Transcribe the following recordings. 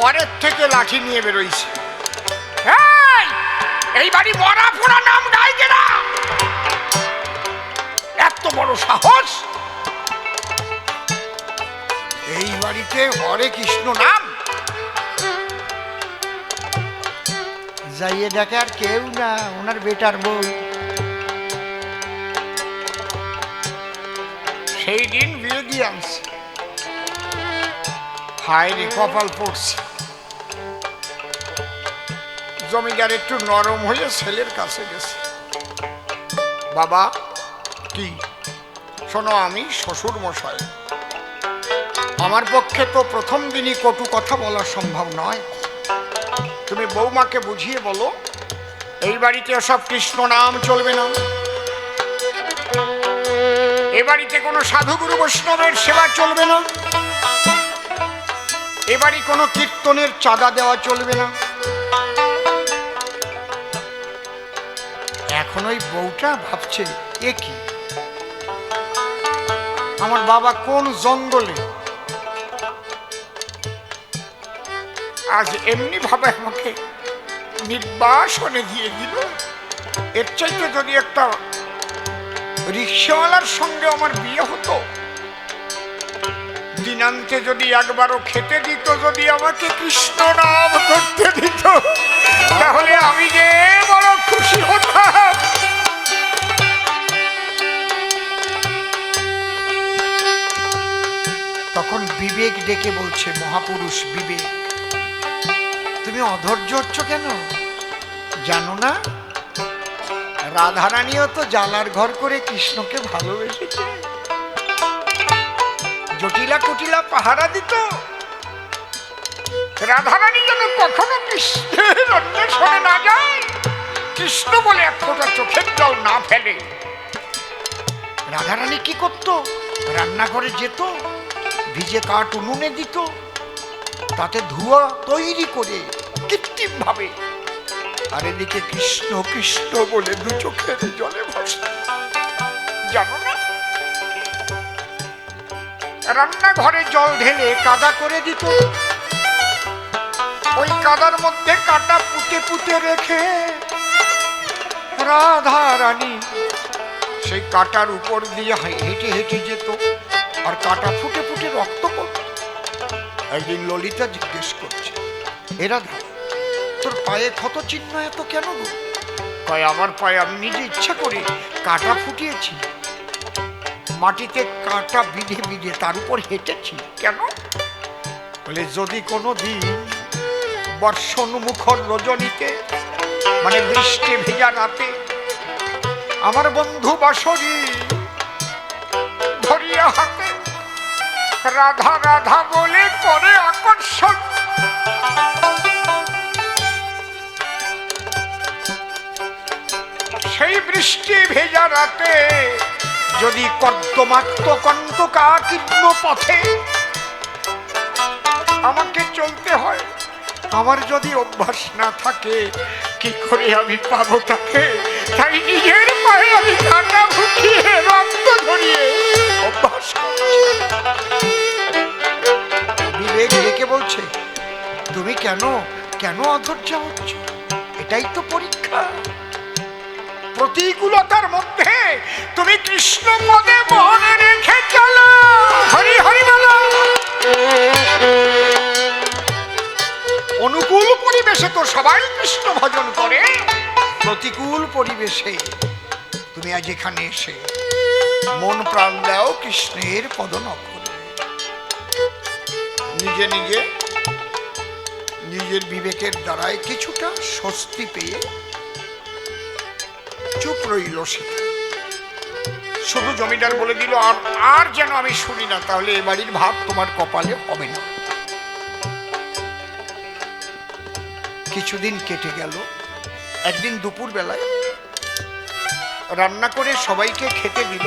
ঘরের থেকে লাঠি নিয়ে বেরোইছে। এই, এই বাড়ি মরা ফোড়া নাম গাইছে না এত বড় সাহস। এই বাড়িতে হরে কৃষ্ণ নাম। যাইয়ে দেখে আর কেউ না, ওনার বেটার বউ। সেই দিন বিয়ে দিয়ে কপাল পড়ছে। জমিদার একটু নরম হয়ে ছেলের কাছে গেছে। বাবা, কি? শোনো, আমি শ্বশুর মশাই আমার পক্ষে তো প্রথম দিনই কটু কথা বলা সম্ভব নয়। তুমি বৌমাকে বুঝিয়ে বলো, এই বাড়িতে সব কৃষ্ণ নাম চলবে না? এ বাড়িতে কোনো সাধুগুরু বৈষ্ণবের সেবা চলবে না? এ বাড়ি কোনো কীর্তনের চাঁদা দেওয়া চলবে না? এখন ওই বউটা ভাবছে, এ কি? আমার বাবা কোন জঙ্গলে আজ এমনি ভাবে আমাকে নির্বাসনে দিয়ে দিল। এর চাইতে যদি একটা রিক্সাওয়ালার সঙ্গে আমার বিয়ে হতো, দিনান্তে যদি একবারও খেতে দিত, যদি আমাকে কৃষ্ণ নাম করতে দিত, তাহলে আমি যে বড় খুশি হতাম। তখন বিবেক ডেকে বলছে, মহাপুরুষ বিবেক তুমি অধৈর্য হচ্ছ কেন? জানো না? রাধারানীও তো জালার ঘর করে কৃষ্ণকে ভালোবেসেছে। জটিলা কুটিলা পাহারা দিত। রাধারানী যেন কখনো কৃষ্ণের অন্বেষণে না যায়, কৃষ্ণ বলে এক ফোঁটা চোখের জল না ফেলে। রাধারানী কি করতো? রান্নাঘরে যেত, ভিজে কাঠ উনুনে দিত, তাতে ধোঁয়া তৈরি করে কৃত্রিম ভাবে আর এদিকে কৃষ্ণ কৃষ্ণ বলে দু চোখের জলে ভাসত জানো না? রান্নাঘরে জল ঢেলে কাদা করে দিত। ওই কাদার মধ্যে কাটা পুঁতে পুঁতে রেখে রাধা রানী সেই কাটার উপর দিয়ে হেঁটে হেঁটে যেত আর কাটা ফুটে ফুটে রক্ত পড়ত। একদিন ললিতা জিজ্ঞেস করছে এরা ধা তোর পায়ে ক্ষত চিহ্ন এত কেন গো? কয়, আমার পায়ে আমি নিজে ইচ্ছা করে কাটা ফুটিয়েছি। মাটিতে কাটা বিধে বিধে তার উপর হেঁটেছি। কেন? বলে, যদি কোনো দিন বর্ষণ মুখর রজনীতে মানে বৃষ্টি ভেজা রাতে, আমার বন্ধু বাসরি ধরিয়া হাতে রাধা রাধা বলে করে আকর্ষণ সেই বৃষ্টি ভেজা রাতে যদি কর্দমাক্ত কণ্টকা কীর্ণ পথে আমাকে চলতে হয়, আমার যদি অভ্যাস না থাকে, কি করে আমি পাবো তাকে? তাই নিজের পায়ে আমি কাটা ফুটিয়ে রক্ত ধরিয়ে অভ্যাস। বিবেক ডেকে বলছে, তুমি কেন কেন অধৈর্য হচ্ছ? এটাই তো পরীক্ষা। প্রতিকূলতার মধ্যে তুমি কৃষ্ণ পদে মনে রেখে চলো। হরি হরি বলো। অনুকূল পরিবেশে তো সবাই কৃষ্ণ ভজন করে। প্রতিকূল পরিবেশে তুমি আজ এখানে এসে মন প্রাণ দাও কৃষ্ণের পদনক্ষরে। নিজে নিজে, নিজের বিবেকের দ্বারায় কিছুটা স্বস্তি পেয়ে চুপ রইল সে। শুধু জমিদার বলে দিল, আর আর যেন আমি শুনি না, তাহলে এ বাড়ির ভাব তোমার কপালে হবে না। কিছুদিন কেটে গেল। একদিন দুপুর বেলায় রান্না করে সবাইকে খেতে দিল।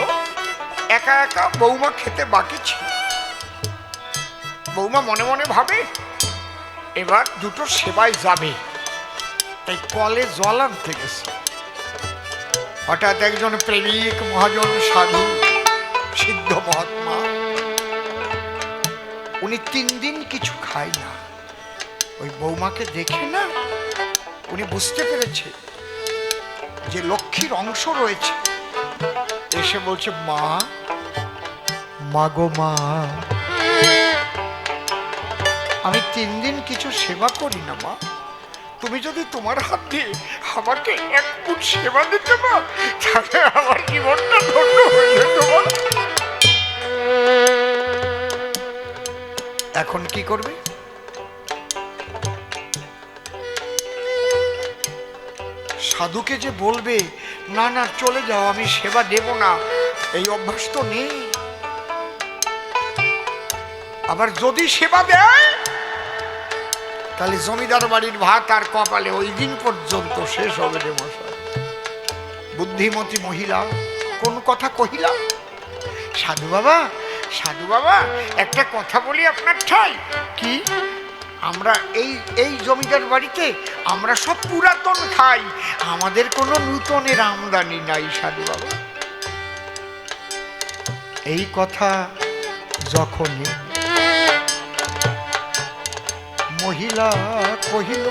একা একা বৌমা খেতে বাকি ছিল। বৌমা মনে মনে ভাবে, এবার দুটো সেবায় যাবে। তাই কলে জল আনতে গেছে। হঠাৎ একজন প্রেমিক মহাজন সাধু, সিদ্ধ মহাত্মা। উনি তিন দিন কিছু খায় না। ওই বৌমাকে দেখে না? উনি বুঝতে পেরেছে যে লক্ষ্মীর অংশ রয়েছে। এসে বলছে, মা মা গো মা, আমি তিন দিন কিছু সেবা করি না মা। তুমি যদি তোমার হাত দিয়ে আমাকে এক ফুট সেবা দিতে মা তাহলে আমার জীবনটা ধন্য হয়ে যেত এখন কি করবে? সাধুকে যে বলবে, না না, চলে যাও, আমি সেবা দেব না। এই অভ্যাস তো নেই। আবার যদি সেবা দেয় তাহলে জমিদার বাড়ির ভাত আর কপালে ওই দিন পর্যন্ত শেষ হবে রে মশাই। বুদ্ধিমতী মহিলা, কোন কথা কহিলা? সাধু বাবা সাধু বাবা, একটা কথা বলি আপনার ঠাই। কি? আমরা এই এই জমিদার বাড়িতে আমরা সব পুরাতন খাই। আমাদের কোনো নূতনের আমদানি নাই, সাধু বাবা। এই কথা যখনই মহিলা কহিল,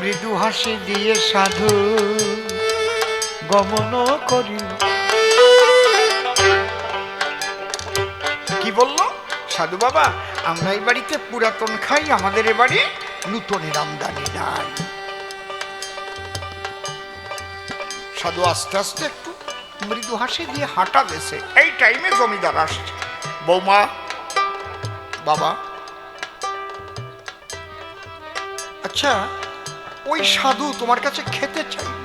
মৃদু হাসি দিয়ে সাধু গমন করিল। কি বলল? সাধু বাবা, আমরা এই বাড়িতে পুরাতন খাই, আমাদের এ বাড়ি নূতনের আমদানি নাই। সাধু আস্তে আস্তে একটু মৃদু হাসি দিয়ে হাঁটা দেশে এই টাইমে জমিদার আসছে। বৌমা বাবা। আচ্ছা ওই সাধু তোমার কাছে খেতে চাইল।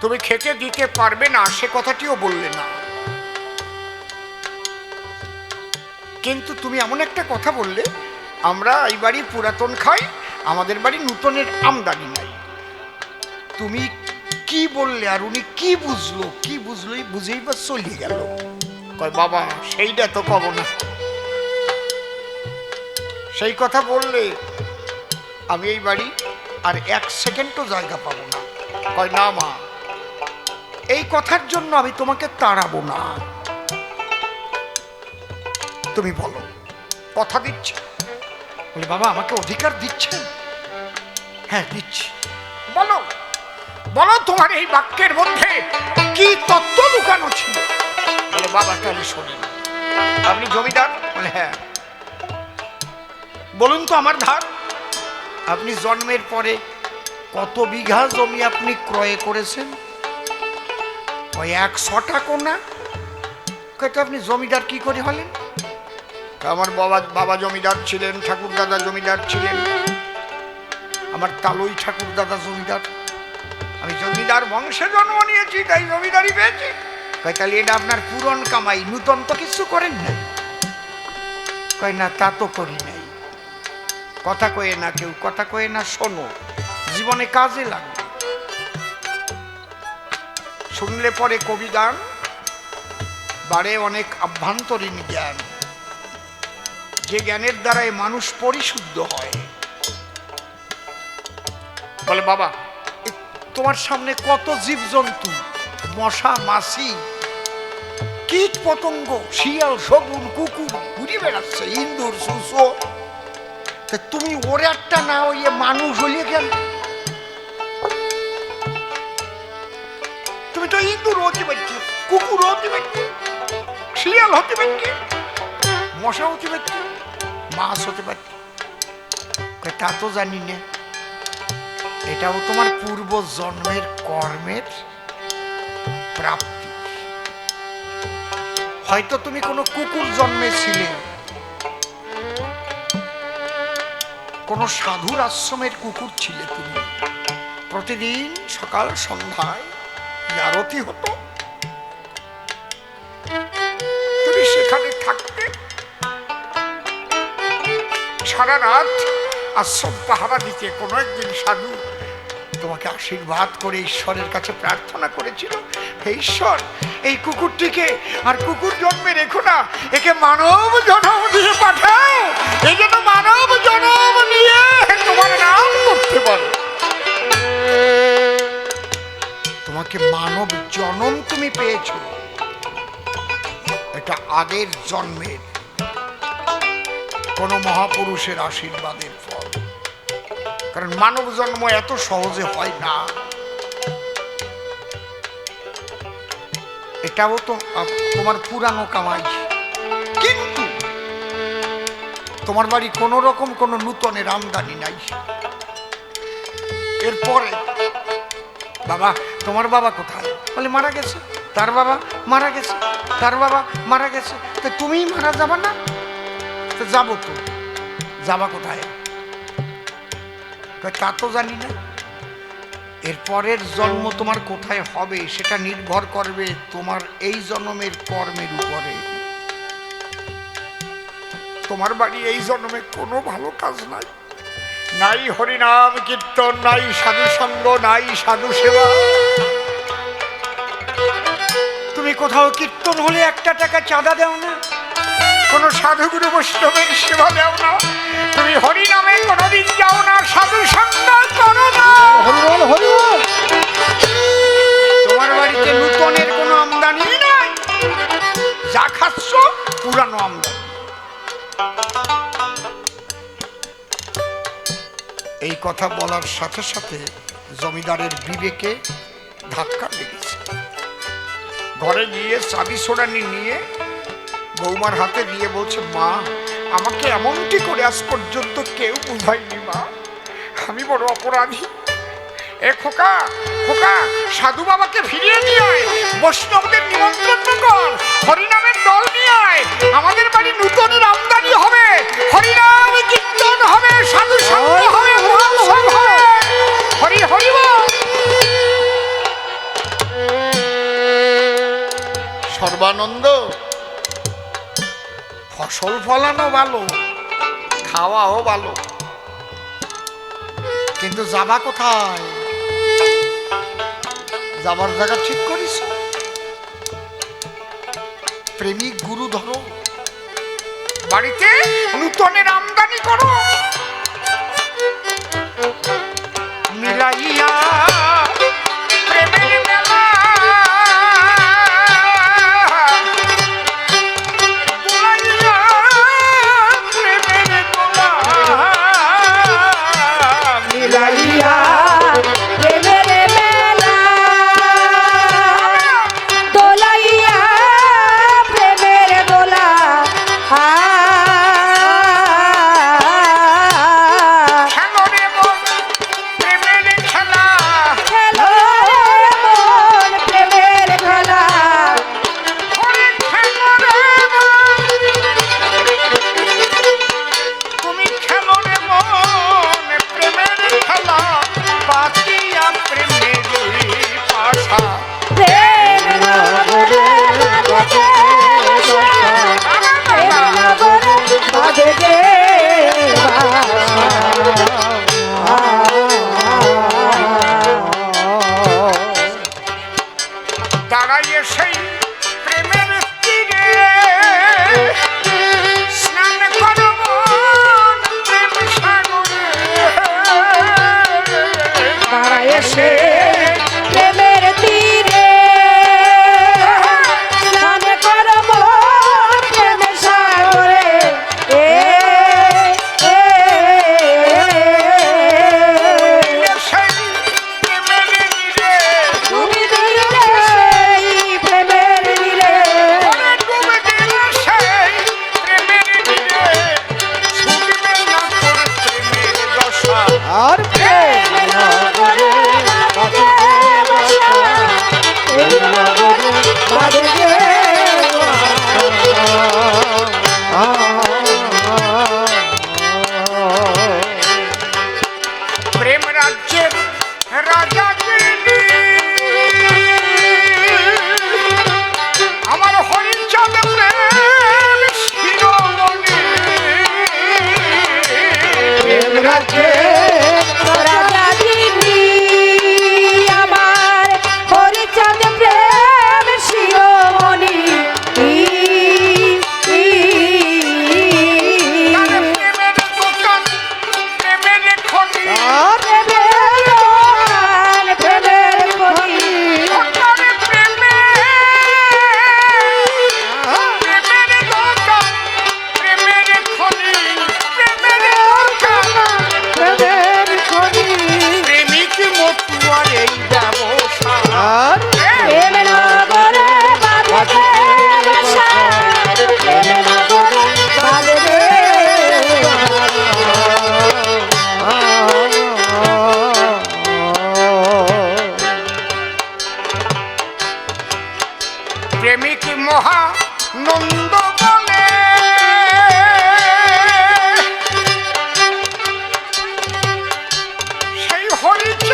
তুমি খেতে দিতে পারবে না সে কথাটিও বললে না। কিন্তু তুমি এমন একটা কথা বললে আমরা এই বাড়ি পুরাতন খাই আমাদের বাড়ি নূতনের আমদানি নাই। তুমি কি বললে আর উনি কি বুঝলো কি বুঝলোই বুঝেই বা চলিয়ে গেল। কয়, বাবা, সেইটা তো কব না। সেই কথা বললে আমি এই বাড়ি আর এক সেকেন্ডও জায়গা পাবো না। কয়, না, মা, এই কথার জন্য আমি তোমাকে তাড়াবো না। তুমি বলো, কথা দিচ্ছি? বলে, বাবা, আমাকে অধিকার দিচ্ছেন? হ্যাঁ দিচ্ছি। বলো বলো তোমার এই বাক্যের মধ্যে কি তত্ত্ব লুকানো ছিল? বলে, বাবা তাহলে শোনেন। আপনি জমিদার? বলে হ্যাঁ। বলুন তো আমার ধার আপনি জন্মের পরে কত বিঘা জমি আপনি ক্রয় করেছেন? ওই একশোটা কোনা আপনি জমিদার কি করে হলেন? আমার বাবা বাবা জমিদার ছিলেন ঠাকুর দাদা জমিদার ছিলেন। আমার তালই ঠাকুর দাদা জমিদার। আমি জমিদার বংশে জন্ম নিয়েছি, তাই জমিদারি পেয়েছি। কয়, তাহলে এটা আপনার কামাই, নূতন তো কিছু করেন নাই? কয়, না, তা তো করি নাই। কথা কয়ে না কেউ, কথা কয়ে না শোনো, জীবনে কাজে লাগবে। শুনলে পরে কবি গান বাড়ে অনেক আভ্যন্তরীণ জ্ঞান। যে জ্ঞানের দ্বারাই মানুষ পরিশুদ্ধ হয়। বলে, বাবা তোমার সামনে কত জীবজন্তু মশা, মাছি, কীট পতঙ্গ, শিয়াল, শগুন, কুকুর ঘুরে বেড়াচ্ছে, ইন্দুর, সুসো। তুমি ওর একটা না ওই মানুষ হইলে কেন? তুমি তো ইন্দুর হতে পারছি কুকুর হতে পারছি শিয়াল হতে পারছি মশা হতে পারছি মাছ হতে পারছি তা তো জানি না। এটাও তোমার পূর্ব জন্মের কর্মের প্রাপ্তি। হয়তো তুমি কোনো কুকুর জন্মে ছিলে কোনো সাধুর আশ্রমের কুকুর ছিলে তুমি। প্রতিদিন সকাল সন্ধ্যায় আরতি হতো। তুমি সেখানে থাকতে। সারা রাত আশ্রম পাহারা দিতে কোনো একদিন সাধু তোমাকে আশীর্বাদ করে ঈশ্বরের কাছে প্রার্থনা করেছিল। হে ঈশ্বর এই কুকুরটিকে আর কুকুর জন্মে রেখো না, একে মানব জন্ম দিয়ে পাঠাও। এই জন্য মানব জন্ম নিয়ে তোমার নাম করতে পারো তোমাকে মানব জন্ম তুমি পেয়েছ। এটা আগের জন্মের। কোন মহাপুরুষের আশীর্বাদের ফল। কারণ মানব জন্ম এত সহজে হয় না। এটাও তো তোমার পুরানো কামাই। কিন্তু তোমার বাড়ি কোনো রকম কোনো নূতনের আমদানি নাই। এরপরে বাবা, তোমার বাবা কোথায়? বলে, মারা গেছে। তার বাবা মারা গেছে। তার বাবা মারা গেছে। তো তুমিই মারা যাবা না? তো যাব তো। যাবা কোথায়? তা তো জানি না। এরপরের জন্ম তোমার কোথায় হবে সেটা নির্ভর করবে তোমার এই জন্মের কর্মের উপরে। তোমার বাড়ি এই জন্মে কোনো ভালো কাজ নাই। নাই হরিনাম কীর্তন, নাই সাধু সঙ্গ, নাই সাধু সেবা। তুমি কোথাও কীর্তন হলে একটা টাকা চাঁদা দাও না। কোনো সাধুগুরু বৈষ্ণবের সেবা দেও না। তুমি হরিনামে কোনোদিন যাও না সাধু সঙ্গ করো না। তোমার বাড়িতে নূতনের কোনো আমদানি নাই? যা খাচ্ছ পুরানো আমদানি। এই কথা বলার সাথে সাথে জমিদারের বিবেকে ধাক্কা লেগেছে। ঘরে গিয়ে চাবি সোড়ানি নিয়ে বৌমার হাতে দিয়ে বলছে মা আমাকে এমনটি করে আজ পর্যন্ত কেউ বুঝায়নি মা। আমি বড় অপরাধী। এ খোকা খোকা সাধু বাবাকে ফিরিয়ে নিয়ে আয়। বৈষ্ণবদের নিমন্ত্রণ কর। হরিনামের দল নিয়ে আয়। আমাদের বাড়ি নূতনের আমদানি হবে। হরিনাম কীর্তন হবে সাধু সঙ্গ হবে হবে। হরি হরি বল। সর্বানন্দ ফসল ফলানো ভালো, খাওয়াও ভালো। কিন্তু যাবা কোথায়? যাবার জায়গা ঠিক করিস? প্রেমিক গুরু ধরো। বাড়িতে নূতনের আমদানি করো। মিলাইয়া হরি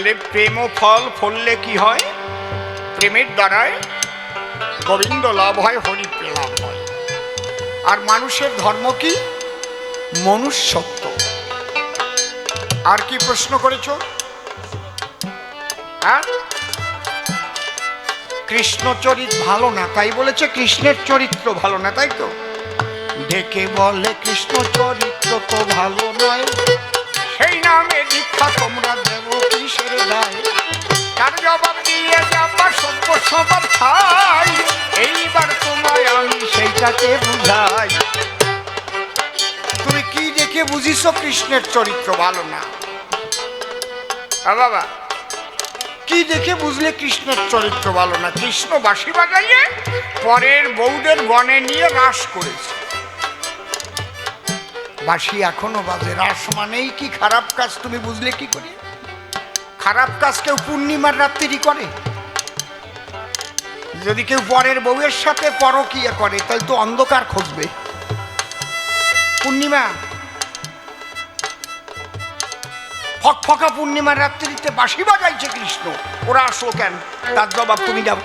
তাহলে প্রেম ফল ফললে কি হয়? প্রেমের দ্বারায় গোবিন্দ লাভ হয় হরি লাভ হয়। আর মানুষের ধর্ম কি? মনুষ্যত্ব। আর কি প্রশ্ন করেছ? হ্যাঁ? কৃষ্ণ চরিত ভালো না, তাই বলেছে, কৃষ্ণের চরিত্র ভালো না, তাই তো? ডেকে বলে, কৃষ্ণ চরিত্র তো ভালো নয়। সেই নামে দীক্ষা তোমরা দেব। কিসের দায় তার জবাব দিয়ে যাবা সভ্য সবার ঠাই এইবার তোমায় আমি সেইটাকে বুঝাই। তুমি কি দেখে বুঝিস কৃষ্ণের চরিত্র ভালো না? বাবা। কি দেখে বুঝলে কৃষ্ণের চরিত্র ভালো না? কৃষ্ণ বাঁশি বাজাইয়ে পরের বউদের গনে নিয়ে রাস করেছে। বাঁশি এখনও বাজে। রাস মানেই কি খারাপ কাজ তুমি বুঝলে কি করে? খারাপ কাজ কেউ পূর্ণিমার রাত্রি করে। যদি কেউ পরের বউয়ের সাথে পরকিয়া করে, তাহলে তো অন্ধকার খুঁজবে। পূর্ণিমা, ফকফকা পূর্ণিমার রাত্রিতে বাঁশি বাজাইছে কৃষ্ণ। ওরা আসলো কেন? তার জবাব তুমি দাও।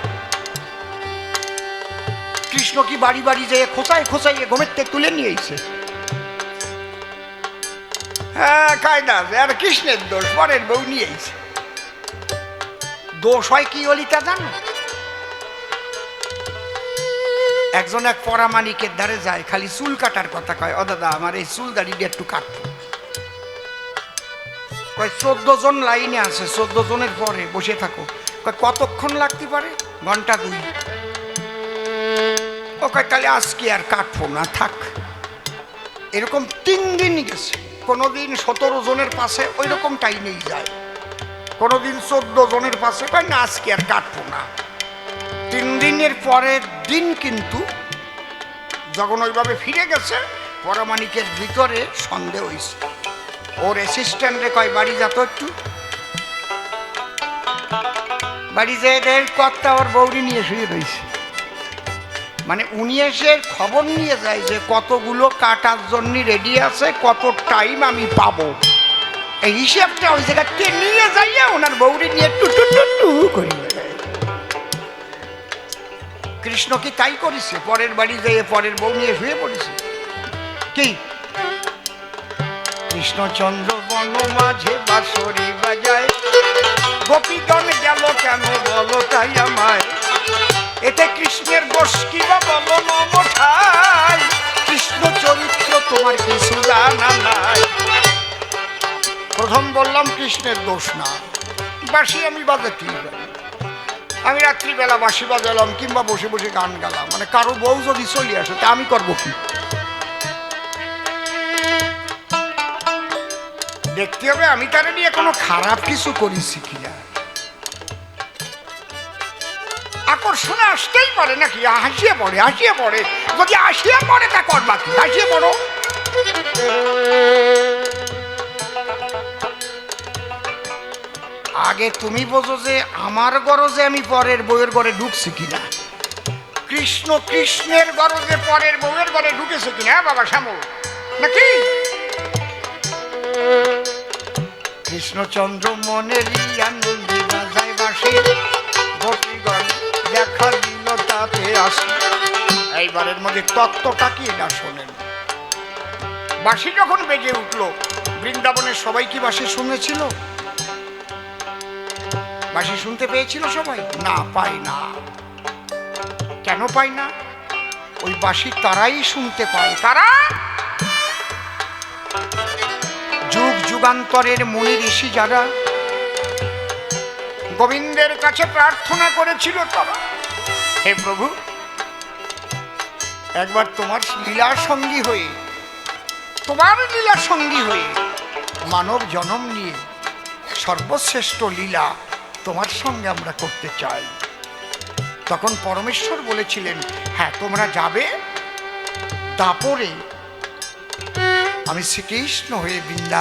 কৃষ্ণ কি বাড়ি বাড়ি যেয়ে খোঁচাই খোঁচাইয়ে ঘুমের থেকে তুলে নিয়ে এসে হ্যাঁ কায়দা, আর কৃষ্ণের দোষ পরের বউ নিয়ে এসে দোষ হয় কি অলিতা জানো? একজন এক পরামানিকের ধারে যায়, খালি চুল কাটার কথা কয়, ও দাদা, আমার এই চুল দাড়িটা একটু কাটতো কয়, চোদ্দ জন লাইনে আছে, চোদ্দ জনের পরে বসে থাকো। কয়, কতক্ষণ লাগতে পারে? ঘণ্টা দুই। ও কয়, তাহলে আজকে আর কাটবো না, থাক। এরকম তিন দিন গেছে, কোনোদিন সতেরো জনের পাশে ওই রকম টাইমেই যায়। কোনোদিন চোদ্দ জনের পাশে কয় না, আজকে আর কাটবো না। তিন দিনের পরের দিন কিন্তু যখন ওইভাবে ফিরে গেছে পরামানিকের ভিতরে সন্দেহ হয়েছে। ওর অ্যাসিস্ট্যান্টে কয়, বাড়ি যাতো একটু। বাড়ি যেয়ে দেয় কর্তা ওর বৌরি নিয়ে শুয়ে রয়েছে। মানে উনি এসে খবর নিয়ে যায় যে কতগুলো কাটার জন্য রেডি আছে, কত টাইম আমি পাবো। এই ওই জায়গাতে নিয়ে যাইয়া ওনার বৌরি নিয়ে করি। কৃষ্ণ কি তাই করেছে? পরের বাড়ি যেয়ে পরের বউ নিয়ে শুয়ে পড়েছে। কি? কৃষ্ণচন্দ্র বন মাঝে বাঁশরি বাজায়। গোপীগণ গেল কেন তাই আমায়? এতে কৃষ্ণের দোষ কি বা কৃষ্ণ চরিত্র তোমার কিছু জানা নাই। প্রথম বললাম কৃষ্ণের দোষ না। বাসি আমি বাজাতেই পারি আমি রাত্রিবেলা বাসি বাজালাম কিংবা বসে বসে গান গালাম। মানে কারও বউ যদি চলে আসে, তা আমি করব কি? দেখতে হবে, আমি তারা নিয়ে কোনো খারাপ কিছু করেছি কিনা আকর্ষণে আসতেই পারে নাকি? হাসিয়ে পড়ে হাসিয়ে পড়ে। যদি আসিয়ে পড়ে, তা করবা কি? হাসিয়ে পড়ো। আগে তুমি বোঝো যে আমার গরজে আমি পরের বউয়ের ঘরে ঢুকছি কিনা? কৃষ্ণ কৃষ্ণের গরজে পরের বউয়ের ঘরে ঢুকেছে কিনা হ্যাঁ বাবা শ্যামল? নাকি? কৃষ্ণচন্দ্র মনের বাসি এইবারের মধ্যে তত্ত্বটা কি না শোনেন? বাঁশি যখন বেজে উঠল, বৃন্দাবনের সবাই কি বাসি শুনেছিল? বাঁশি শুনতে পেয়েছিল সবাই? না, পাই না। কেন পাই না? ওই বাঁশি তারাই শুনতে পায়। কারা যুগ যুগান্তরের মুনি ঋষি যারা, গোবিন্দের কাছে প্রার্থনা করেছিল তারা। হে প্রভু, একবার তোমার লীলা সঙ্গী হয়ে, তোমার লীলা সঙ্গী হয়ে, মানব জনম নিয়ে সর্বশ্রেষ্ঠ লীলা তোমার সঙ্গে আমরা করতে চাই। তখন পরমেশ্বর বলেছিলেন হ্যাঁ তোমরা যাবে তারপরে আমি শ্রীকৃষ্ণ হয়ে বৃন্দা